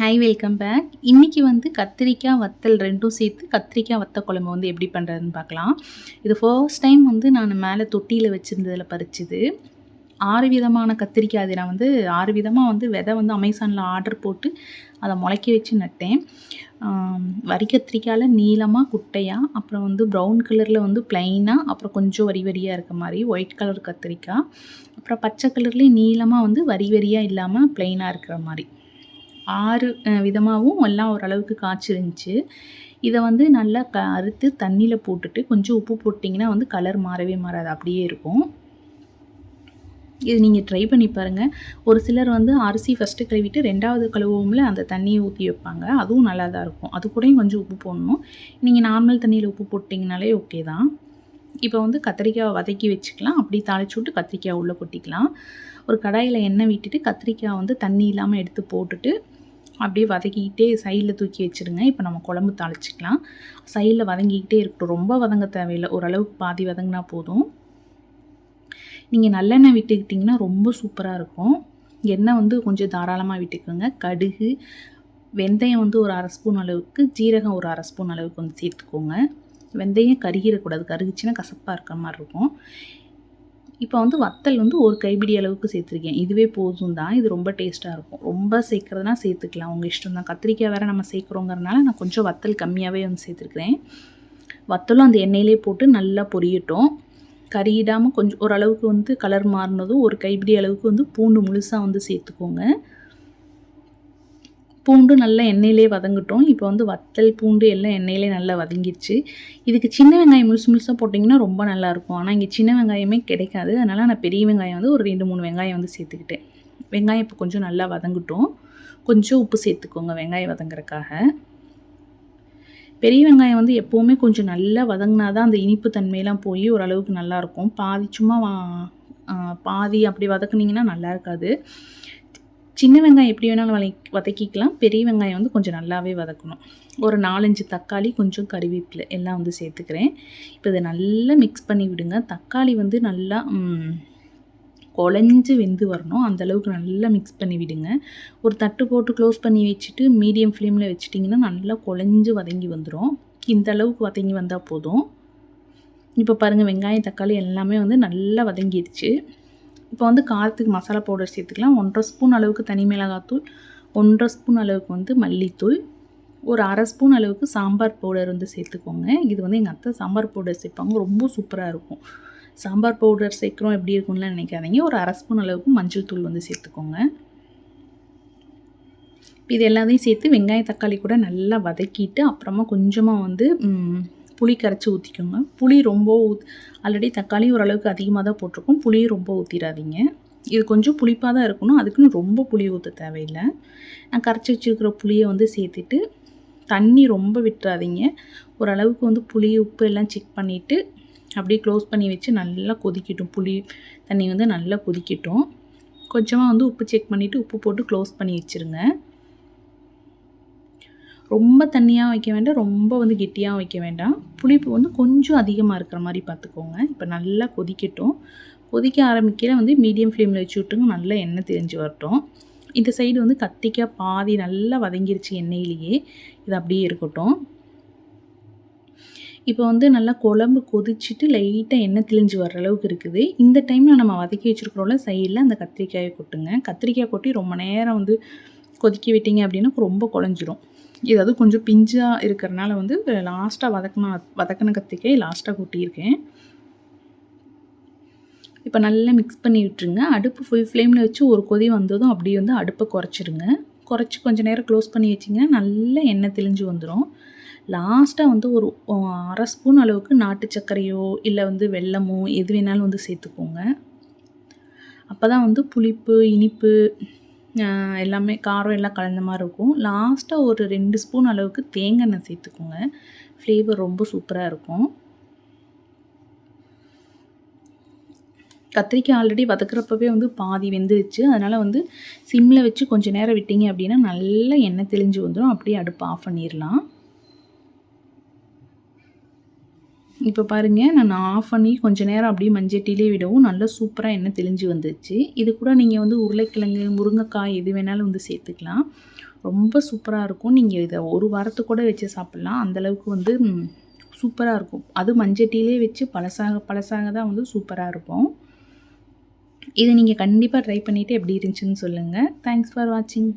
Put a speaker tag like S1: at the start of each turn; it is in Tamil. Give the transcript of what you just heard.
S1: ஹை வெல்கம் பேக் இன்றைக்கி வந்து கத்திரிக்காய் வத்தல் ரெண்டும் சேர்த்து கத்திரிக்காய் வத்த குழம்பு வந்து எப்படி பண்ணுறதுன்னு பார்க்கலாம். இது ஃபர்ஸ்ட் டைம் வந்து நான் மேலே தொட்டியில் வச்சுருந்ததில் பறிச்சுது. ஆறு விதமான கத்திரிக்காய் அது நான் வந்து ஆறு விதமாக வந்து விதை வந்து அமேசானில் ஆர்டர் போட்டு அதை முளைக்க வச்சு நட்டேன். வரி கத்திரிக்காயில் நீளமாக குட்டையாக அப்புறம் வந்து ப்ரௌன் கலரில் வந்து ப்ளைனாக அப்புறம் கொஞ்சம் வரி வரியாக இருக்க மாதிரி ஒயிட் கலர் கத்திரிக்காய். அப்புறம் பச்சை கலர்லேயும் நீளமாக வந்து வரி வரியாக இல்லாமல் ப்ளைனாக இருக்கிற மாதிரி. ஆறு விதமாகவும் எல்லாம் ஓரளவுக்கு காய்ச்சிருந்துச்சு இதை வந்து நல்லா க அறுத்து தண்ணியில் போட்டுட்டு கொஞ்சம் உப்பு போட்டிங்கன்னா வந்து கலர் மாறவே மாறாது அப்படியே இருக்கும். இது நீங்கள் ட்ரை பண்ணி பாருங்கள் ஒரு சிலர் வந்து அரிசி ஃபஸ்ட்டு கழுவிட்டு ரெண்டாவது கழுவும்ல அந்த தண்ணியை ஊற்றி வைப்பாங்க. அதுவும் நல்லா தான் இருக்கும். அது கூடயும் கொஞ்சம் உப்பு போடணும். நீங்கள் நார்மல் தண்ணியில் உப்பு போட்டிங்கனாலே ஓகே தான். இப்போ வந்து கத்திரிக்காய் வதக்கி வச்சுக்கலாம். அப்படி தாளிச்சு விட்டு கத்திரிக்காய் உள்ளே கொட்டிக்கலாம். ஒரு கடாயில் எண்ணெய் விட்டுட்டு கத்திரிக்காய் வந்து தண்ணி இல்லாமல் எடுத்து போட்டுட்டு அப்படியே வதக்கிக்கிட்டே சைடில் தூக்கி வச்சுருங்க. இப்போ நம்ம குழம்பு தாளிச்சிக்கலாம். சைடில் வதங்கிக்கிட்டே இருக்கட்டும். ரொம்ப வதங்க தேவையில்லை. ஓரளவுக்கு பாதி வதங்கினா போதும். நீங்கள் நல்லெண்ணெய் விட்டுக்கிட்டிங்கன்னா ரொம்ப சூப்பராக இருக்கும். எண்ணெய் வந்து கொஞ்சம் தாராளமாக விட்டுக்கோங்க. கடுகு வெந்தயம் வந்து ஒரு அரை ஸ்பூன் அளவுக்கு ஜீரகம் ஒரு அரை ஸ்பூன் அளவுக்கு வந்து சேர்த்துக்கோங்க. வெந்தயம் கருகிடக்கூடாது. கருகிச்சின்னா கசப்பாக இருக்கிற மாதிரி இருக்கும். இப்போ வந்து வத்தல் வந்து ஒரு கைப்பிடி அளவுக்கு சேர்த்துருக்கேன். இதுவே போதும் தான் இது ரொம்ப டேஸ்ட்டாக இருக்கும். ரொம்ப சேர்க்குறதுனா சேர்த்துக்கலாம். உங்கள் இஷ்டம் தான் கத்திரிக்காய் வேறு நம்ம சேர்க்குறோங்கிறனால நான் கொஞ்சம் வத்தல் கம்மியாகவே வந்து சேர்த்துருக்குறேன். வத்தலும் அந்த எண்ணெயிலே போட்டு நல்லா பொரியட்டும். கறியிடாமல் கொஞ்சம் ஓரளவுக்கு வந்து கலர் மாறினதும் ஒரு கைப்பிடி அளவுக்கு வந்து பூண்டு முழுசாக வந்து சேர்த்துக்கோங்க. பூண்டு நல்லா எண்ணெயிலே வதங்கட்டும். இப்போ வந்து வத்தல் பூண்டு எல்லாம் எண்ணெயிலே நல்லா வதங்கிடுச்சு இதுக்கு சின்ன வெங்காயம் முழுசு முழுசாக போட்டிங்கன்னா ரொம்ப நல்லாயிருக்கும். ஆனால் இங்கே சின்ன வெங்காயமே கிடைக்காது. அதனால் நான் பெரிய வெங்காயம் வந்து ஒரு ரெண்டு மூணு வெங்காயம் வந்து சேர்த்துக்கிட்டேன். வெங்காயம் இப்போ கொஞ்சம் நல்லா வதங்கட்டும். கொஞ்சம் உப்பு சேர்த்துக்கோங்க வெங்காயம் வதங்குறதுக்காக. பெரிய வெங்காயம் வந்து எப்போவுமே கொஞ்சம் நல்லா வதங்கினா தான் அந்த இனிப்பு தன்மையெல்லாம் போய் ஓரளவுக்கு நல்லாயிருக்கும். பாதி சும்மா பாதி அப்படி வதக்குனிங்கன்னா நல்லா இருக்காது. சின்ன வெங்காயம் எப்படி வேணாலும் வலை வதக்கிக்கலாம். பெரிய வெங்காயம் வந்து கொஞ்சம் நல்லாவே வதக்கணும். ஒரு நாலஞ்சு தக்காளி கொஞ்சம் கருவேப்பில் எல்லாம் வந்து சேர்த்துக்கிறேன். இப்போ இதை நல்லா மிக்ஸ் பண்ணி விடுங்க. தக்காளி வந்து நல்லா குழஞ்சி குழஞ்சு வெந்து வரணும். அந்த அளவுக்கு நல்லா மிக்ஸ் பண்ணி விடுங்க. ஒரு தட்டு போட்டு க்ளோஸ் பண்ணி வச்சுட்டு மீடியம் ஃப்ளேமில் வச்சிட்டிங்கன்னா நல்லா குழஞ்சி வதங்கி வந்துடும் இந்த அளவுக்கு வதங்கி வந்தால் போதும். இப்போ பாருங்கள் வெங்காயம் தக்காளி எல்லாமே வந்து நல்லா வதங்கிடுச்சு. இப்போ வந்து காரத்துக்கு மசாலா பவுடர் சேர்த்துக்கலாம். ஒன்றரை ஸ்பூன் அளவுக்கு தனி மிளகாத்தூள் ஒன்றரை ஸ்பூன் அளவுக்கு வந்து மல்லித்தூள் ஒரு அரை ஸ்பூன் அளவுக்கு சாம்பார் பவுடர் வந்து சேர்த்துக்கோங்க. இது வந்து எங்கள் அத்தை சாம்பார் பவுடர் சேர்ப்பாங்க. ரொம்ப சூப்பராக இருக்கும். சாம்பார் பவுடர் சேர்க்குறோம். எப்படி இருக்கும்லாம் நினைக்காதீங்க. ஒரு அரை ஸ்பூன் அளவுக்கு மஞ்சள் தூள் வந்து சேர்த்துக்கோங்க. இது எல்லாத்தையும் சேர்த்து வெங்காயம் தக்காளி கூட நல்லா வதக்கிட்டு அப்புறமா கொஞ்சமாக வந்து புளி கரைச்சி ஊற்றிக்கோங்க புளி ரொம்ப ஊத் ஆல்ரெடி தக்காளி ஓரளவுக்கு அதிகமாக தான் போட்டிருக்கோம். புளியும் ரொம்ப ஊற்றிடாதீங்க இது கொஞ்சம் புளிப்பாக தான் இருக்கணும். அதுக்குன்னு ரொம்ப புளி ஊற்ற தேவையில்லை. நான் கரைச்சி வச்சுருக்கிற புளியை வந்து சேர்த்துட்டு தண்ணி ரொம்ப விட்டுறாதீங்க. ஓரளவுக்கு வந்து புளி உப்பு எல்லாம் செக் பண்ணிவிட்டு அப்படியே க்ளோஸ் பண்ணி வச்சு நல்லா கொதிக்கட்டும். புளி தண்ணி வந்து நல்லா கொதிக்கட்டும். கொஞ்சமாக வந்து உப்பு செக் பண்ணிவிட்டு உப்பு போட்டு க்ளோஸ் பண்ணி வச்சுருங்க. ரொம்ப தண்ணியாக வைக்க வேண்டாம் ரொம்ப வந்து கெட்டியாக வைக்க வேண்டாம். புளிப்பு வந்து கொஞ்சம் அதிகமாக இருக்கிற மாதிரி பார்த்துக்கோங்க. இப்போ நல்லா கொதிக்கட்டும். கொதிக்க ஆரம்பிக்கிற வந்து மீடியம் ஃப்ளேமில் வச்சு விட்டுங்க நல்லா எண்ணெய் தெரிஞ்சு வரட்டும். இந்த சைடு வந்து கத்திரிக்காய் பாதி நல்லா வதங்கிருச்சு எண்ணெயிலேயே. இது அப்படியே இருக்கட்டும். இப்போ வந்து நல்லா குழம்பு கொதிச்சுட்டு லைட்டாக எண்ணெய் தெளிஞ்சு வர்ற அளவுக்கு இருக்குது. இந்த டைமில் நம்ம வதக்கி வச்சுருக்கிறோம்ல சைடில் அந்த கத்திரிக்காயை கொட்டுங்க. கத்திரிக்காய் கொட்டி ரொம்ப நேரம் வந்து கொதிக்க விட்டீங்க அப்படின்னா ரொம்ப குழஞ்சிரும். இது அது கொஞ்சம் பிஞ்சாக இருக்கிறனால வந்து லாஸ்ட்டாக வதக்கின வதக்கின கத்திரிக்காய் லாஸ்ட்டாக கொட்டியிருக்கேன். இப்போ நல்லா மிக்ஸ் பண்ணி விட்டுருங்க. அடுப்பு ஃபுல் ஃப்ளேமில் வச்சு ஒரு கொதி வந்ததும் அப்படியே வந்து அடுப்பை குறைச்சிருங்க. குறைச்சி கொஞ்சம் நேரம் க்ளோஸ் பண்ணி வச்சிங்கன்னா நல்லா எண்ணெய் தெளிஞ்சு வந்துடும் லாஸ்ட்டாக வந்து ஒரு அரை ஸ்பூன் அளவுக்கு நாட்டு சர்க்கரையோ இல்லை வந்து வெல்லமோ எது வேணாலும் வந்து சேர்த்துக்கோங்க. அப்போ தான் வந்து புளிப்பு இனிப்பு எல்லாமே காரம் எல்லாம் கலந்த மாதிரி இருக்கும். லாஸ்ட்டாக ஒரு ரெண்டு ஸ்பூன் அளவுக்கு தேங்காய் எண்ணெய் சேர்த்துக்கோங்க. ஃப்ளேவர் ரொம்ப சூப்பராக இருக்கும். கத்திரிக்காய் ஆல்ரெடி வதக்குறப்பவே வந்து பாதி வெந்துருச்சு. அதனால் வந்து சிம்மில் வச்சு கொஞ்சம் நேரம் விட்டீங்க அப்படின்னா நல்லா எண்ணெய் தெளிஞ்சு வந்துடும் அப்படியே அடுப்பு ஆஃப் பண்ணிடலாம் இப்போ பாருங்கள் நான் ஆஃப் பண்ணி கொஞ்சம் நேரம் அப்படியே மஞ்சட்டிலே விடவும் நல்லா சூப்பராக எண்ணெய் தெளிஞ்சு வந்துச்சு இது கூட நீங்கள் வந்து உருளைக்கிழங்கு முருங்கைக்காய் எது வேணாலும் வந்து சேர்த்துக்கலாம். ரொம்ப சூப்பராக இருக்கும். நீங்கள் இதை ஒரு வாரத்துக்கு கூட வச்சு சாப்பிட்லாம். அந்தளவுக்கு வந்து சூப்பராக இருக்கும். அது மஞ்சட்டிலே வச்சு பழசாக பழசாக தான் வந்து சூப்பராக இருக்கும். இதை நீங்கள் கண்டிப்பாக ட்ரை பண்ணிவிட்டு எப்படி இருந்துச்சுன்னு சொல்லுங்கள் தேங்க்ஸ் ஃபார் வாட்சிங்